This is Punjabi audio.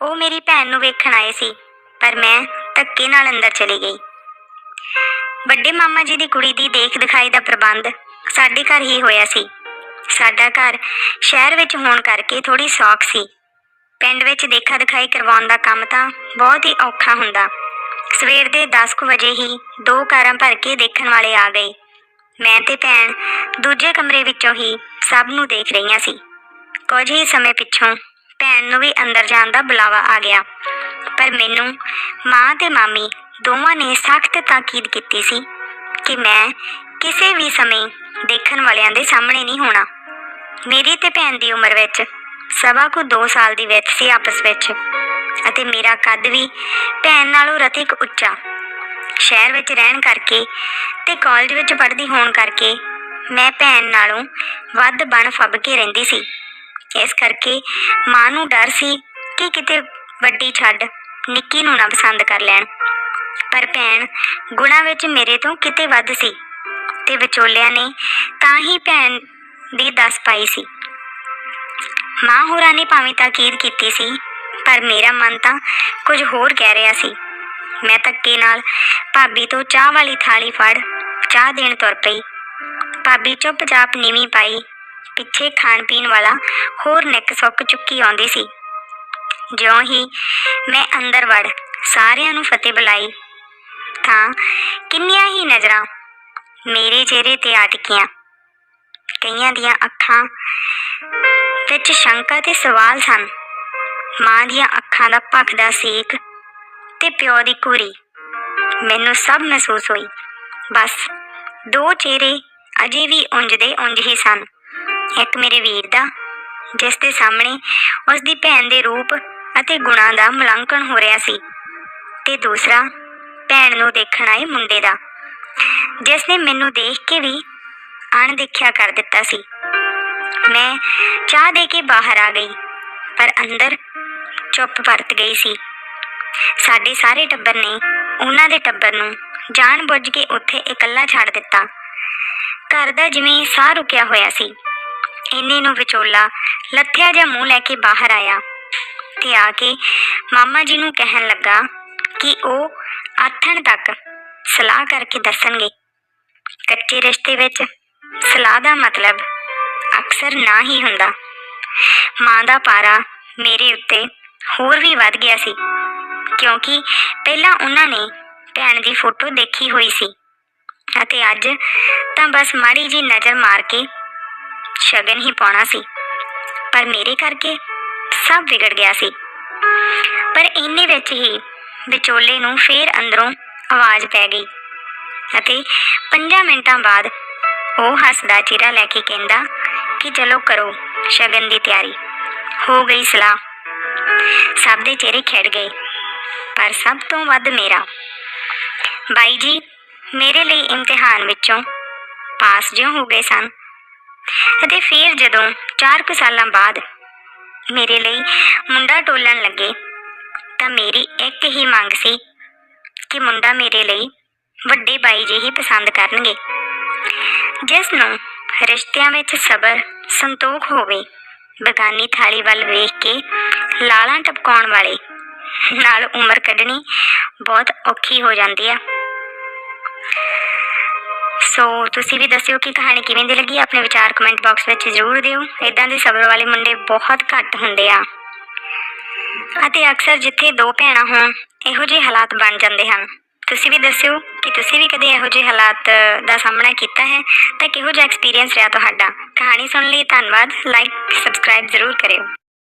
ਉਹ ਮੇਰੀ ਭੈਣ ਨੂੰ ਵੇਖਣ ਆਏ ਸੀ, ਪਰ ਮੈਂ ਧੱਕੇ ਨਾਲ ਅੰਦਰ ਚਲੀ ਗਈ। ਵੱਡੇ ਮਾਮਾ ਜੀ ਦੀ ਕੁੜੀ ਦੀ ਦੇਖ ਦਿਖਾਈ ਦਾ ਪ੍ਰਬੰਧ ਸਾਡੇ ਘਰ ਹੀ ਹੋਇਆ ਸੀ। ਸਾਡਾ ਘਰ ਸ਼ਹਿਰ ਵਿੱਚ ਹੋਣ ਕਰਕੇ ਥੋੜੀ ਸੌਖ ਸੀ। ਪਿੰਡ ਵਿੱਚ ਦੇਖਾ ਦਿਖਾਈ ਕਰਵਾਉਣ ਦਾ ਕੰਮ ਤਾਂ ਬਹੁਤ ਹੀ ਔਖਾ ਹੁੰਦਾ। ਸਵੇਰ ਦੇ 10 ਕੁ ਵਜੇ ਹੀ ਦੋ ਕਾਰਾਂ ਭਰ ਕੇ ਦੇਖਣ ਵਾਲੇ ਆ ਗਏ। ਮੈਂ ਤੇ ਭੈਣ ਦੂਜੇ ਕਮਰੇ ਵਿੱਚੋਂ ਹੀ ਸਭ ਨੂੰ ਦੇਖ ਰਹੀਆਂ ਸੀ। ਕੁਝ ਹੀ ਸਮੇਂ ਪਿੱਛੋਂ ਭੈਣ ਵੀ ਅੰਦਰ ਜਾਣ ਦਾ ਬੁਲਾਵਾ ਆ ਗਿਆ। ਪਰ ਮੈਨੂੰ ਮਾਂ ਤੇ ਮਾਮੀ ਦੋਵਾਂ ਨੇ ਸਖਤ ਤਾਕੀਦ ਕੀਤੀ ਸੀ ਕਿ ਮੈਂ ਕਿਸੇ ਵੀ ਸਮੇਂ ਦੇਖਣ ਵਾਲਿਆਂ ਦੇ ਸਾਹਮਣੇ ਨਹੀਂ ਹੋਣਾ। ਮੇਰੀ ਤੇ ਭੈਣ ਦੀ ਉਮਰ ਵਿੱਚ ਸਵਾ ਕੁ 2 ਸਾਲ ਦੀ ਵਿੱਚ ਸੀ ਆਪਸ ਵਿੱਚ ਅਤੇ ਮੇਰਾ ਕੱਦ ਵੀ ਭੈਣ ਨਾਲੋਂ ਰਤਿਕ ਉੱਚਾ। ਸ਼ਹਿਰ ਵਿੱਚ ਰਹਿਣ ਕਰਕੇ ਤੇ ਕਾਲਜ ਵਿੱਚ ਪੜ੍ਹਦੀ ਹੋਣ ਕਰਕੇ ਮੈਂ ਭੈਣ ਨਾਲੋਂ ਵੱਧ ਬਣ ਫੱਬ ਕੇ ਰਹਿੰਦੀ ਸੀ। ਇਸ ਕਰਕੇ ਮਾਂ ਨੂੰ ਡਰ ਸੀ ਕਿ ਕਿਤੇ ਵੱਡੀ ਛੱਡ ਨਿੱਕੀ ਨੂੰ ਨਾ ਪਸੰਦ ਕਰ ਲੈਣ। ਪਰ ਭੈਣ ਗੁਣਾ ਵਿੱਚ ਮੇਰੇ ਤੋਂ ਕਿਤੇ ਵੱਧ ਸੀ ਤੇ ਵਿਚੋਲਿਆਂ ਨੇ ਤਾਂ ਹੀ ਭੈਣ ਦੀ ਦੱਸ ਪਾਈ ਸੀ। ਮਾਂ ਹੋਰਾਂ ਨੇ ਭਾਵੇਂ ਤਾਕੀਦ ਕੀਤੀ ਸੀ, ਪਰ ਮੇਰਾ ਮਨ ਤਾਂ ਕੁਝ ਹੋਰ ਕਹਿ ਰਿਹਾ ਸੀ। ਮੈਂ ਧੱਕੇ ਨਾਲ ਭਾਬੀ ਤੋਂ ਚਾਹ ਵਾਲੀ ਥਾਲੀ ਫੜ ਚਾਹ ਦੇਣ ਤੁਰ ਪਈ। ਭਾਬੀ ਚੁੱਪਚਾਪ ਨੀਵੀਂ ਪਾਈ ਪਿੱਛੇ ਖਾਣ ਪੀਣ ਵਾਲਾ ਹੋਰ ਨਿੱਕ ਸੁੱਕ ਚੁੱਕੀ ਆਉਂਦੀ ਸੀ। ਜਿਉਂ ਹੀ ਮੈਂ ਅੰਦਰ ਵੜ ਸਾਰਿਆਂ ਨੂੰ ਫਤਿਹ ਬੁਲਾਈ, ਤਾਂ ਕਿੰਨੀਆਂ ਹੀ ਨਜ਼ਰਾਂ ਮੇਰੇ ਚਿਹਰੇ ਤੇ ਆਟਕੀਆਂ ਕਈਆਂ ਦੀਆਂ ਅੱਖਾਂ ਵਿੱਚ ਸ਼ੰਕਾ ਤੇ ਸਵਾਲ ਸਨ। ਮਾਂ ਦੀਆਂ ਅੱਖਾਂ ਦਾ ਭਖਦਾ ਸੇਕ ਤੇ ਪਿਓ ਦੀ ਕੁਰੀ ਮੈਨੂੰ ਸਭ ਮਹਿਸੂਸ ਹੋਈ। ਬਸ ਦੋ ਚਿਹਰੇ ਅਜੇ ਵੀ ਉਂਝ ਦੇ ਉਂਝ ਹੀ ਸਨ। ਇੱਕ ਮੇਰੇ ਵੀਰ ਦਾ, ਜਿਸ ਦੇ ਸਾਹਮਣੇ ਉਸ ਦੀ ਭੈਣ ਦੇ ਰੂਪ ਅਤੇ ਗੁਣਾਂ ਦਾ ਮੁਲਾਂਕਣ ਹੋ ਰਿਹਾ ਸੀ ਤੇ ਦੂਸਰਾ ਭੈਣ ਨੂੰ ਦੇਖਣ ਆਏ ਮੁੰਡੇ ਦਾ, ਜਿਸ ਨੇ ਮੈਨੂੰ ਦੇਖ ਕੇ ਵੀ ਅਣਦੇਖਿਆ ਕਰ ਦਿੱਤਾ ਸੀ। ਮੈਂ ਚਾਹ ਦੇ ਕੇ ਬਾਹਰ ਆ ਗਈ, ਪਰ ਅੰਦਰ ਚੁੱਪ ਵਰਤ ਗਈ ਸੀ। ਸਾਡੇ ਸਾਰੇ ਟੱਬਰ ਨੇ ਉਹਨਾਂ ਦੇ ਟੱਬਰ ਨੂੰ ਜਾਣ ਬੁੱਝ ਕੇ ਉੱਥੇ ਇਕੱਲਾ ਛੱਡ ਦਿੱਤਾ। ਘਰ ਦਾ ਜਿਵੇਂ ਸਾਹ ਰੁਕਿਆ ਹੋਇਆ ਸੀ। ਇੰਨੇ ਨੂੰ ਵਿਚੋਲਾ, ਲੱਥਿਆ ਜਿਹਾ ਮੂੰਹ ਲੈ ਕੇ ਬਾਹਰ ਆਇਆ ਤੇ ਆ ਕੇ ਮਾਮਾ ਜੀ ਨੂੰ ਕਹਿਣ ਲੱਗਾ ਕਿ ਉਹ ਆਥਣ ਤੱਕ ਸਲਾਹ ਕਰਕੇ ਦੱਸਣਗੇ। ਕੱਚੇ ਰਿਸ਼ਤੇ ਵਿੱਚ ਸਲਾਹ ਦਾ ਮਤਲਬ ਅਕਸਰ ਨਾ ਹੀ ਹੁੰਦਾ। ਮਾਂ ਦਾ ਪਾਰਾ ਮੇਰੇ ਉੱਤੇ ਹੋਰ ਵੀ ਵੱਧ ਗਿਆ ਸੀ, ਕਿਉਂਕਿ ਪਹਿਲਾਂ ਉਹਨਾਂ ਨੇ ਭੈਣ ਦੀ ਫੋਟੋ ਦੇਖੀ ਹੋਈ ਸੀ। ਅਤੇ ਅੱਜ ਤਾਂ ਬਸ ਮਾੜੀ ਜੀ ਨਜ਼ਰ ਮਾਰ ਕੇ ਸ਼ਗਨ ਹੀ ਪਾਉਣਾ ਸੀ। ਪਰ ਮੇਰੇ ਕਰਕੇ ਸਭ ਵਿਗੜ ਗਿਆ ਸੀ। ਪਰ ਇੰਨੇ ਵਿੱਚ ਹੀ ਵਿਚੋਲੇ ਨੂੰ ਫੇਰ ਅੰਦਰੋਂ ਆਵਾਜ਼ ਪੈ ਗਈ ਅਤੇ 5 ਮਿੰਟਾਂ ਬਾਅਦ ਉਹ ਹੱਸਦਾ ਚਿਹਰਾ ਲੈ ਕੇ ਕਹਿੰਦਾ ਕਿ ਚਲੋ ਕਰੋ ਸ਼ਗਨ ਦੀ ਤਿਆਰੀ। ਹੋ ਗਈ ਸਲਾਹ। ਸਭ ਦੇ ਚਿਹਰੇ ਖਿੜ ਗਏ। ਪਰ ਸਭ ਤੋਂ ਵੱਧ ਮੇਰਾ। ਬਾਈ ਜੀ, ਮੇਰੇ ਲਈ ਇਮਤਿਹਾਨ ਵਿੱਚੋਂ ਪਾਸ ਜਿਉਂ ਹੋ ਗਏ ਸਨ। ਅਤੇ ਫਿਰ ਜਦੋਂ 4 ਕੁ ਸਾਲਾਂ ਬਾਅਦ ਮੇਰੇ ਲਈ ਮੁੰਡਾ ਟੋਲਣ ਲੱਗੇ, ਤਾਂ ਮੇਰੀ ਇੱਕ ਹੀ ਮੰਗ ਸੀ ਕਿ ਮੁੰਡਾ ਮੇਰੇ ਲਈ ਵੱਡੇ ਬਾਈ ਜੀ ਹੀ ਪਸੰਦ ਕਰਨਗੇ। ਜਿਸ ਨੂੰ ਰਿਸ਼ਤਿਆਂ ਵਿੱਚ ਸਬਰ, ਸੰਤੋਖ ਹੋਵੇ, ਬਗਾਨੀ ਥਾਲੀ ਵੱਲ ਵੇਖ ਕੇ ਲਾਲਾਂ ਟਪਕਾਉਣ ਵਾਲੇ ਨਾਲ ਉਮਰ ਕੱਢਣੀ ਬਹੁਤ ਔਖੀ ਹੋ ਜਾਂਦੀ ਆ। ਸੋ ਤੁਸੀਂ ਵੀ ਦੱਸਿਓ ਕਿ ਕਹਾਣੀ ਕਿਵੇਂ ਦੀ ਲੱਗੀ? ਆਪਣੇ ਵਿਚਾਰ ਕਮੈਂਟ ਬਾਕਸ ਵਿੱਚ ਜ਼ਰੂਰ ਦਿਓ। ਇਦਾਂ ਦੇ ਸਬਰ ਵਾਲੇ ਮੁੰਡੇ ਬਹੁਤ ਘੱਟ ਹੁੰਦੇ ਆ। ਅਤੇ ਅਕਸਰ ਜਿੱਥੇ ਦੋ ਭੈਣਾਂ ਹੋਣ, ਇਹੋ ਜਿਹੇ ਹਾਲਾਤ ਬਣ ਜਾਂਦੇ ਹਨ। ਤੁਸੀਂ ਵੀ ਦੱਸਿਓ ਕਿ ਤੁਸੀਂ ਵੀ ਕਦੇ ਇਹੋ ਜਿਹੇ ਹਾਲਾਤ ਦਾ ਸਾਹਮਣਾ ਕੀਤਾ ਹੈ? ਤਾਂ ਕਿਹੋ ਜਿਹਾ ਐਕਸਪੀਰੀਅੰਸ ਰਿਹਾ ਤੁਹਾਡਾ? ਕਹਾਣੀ ਸੁਣਨ ਲਈ ਧੰਨਵਾਦ। ਲਾਈਕ ਸਬਸਕ੍ਰਾਈਬ ਜ਼ਰੂਰ ਕਰਿਓ।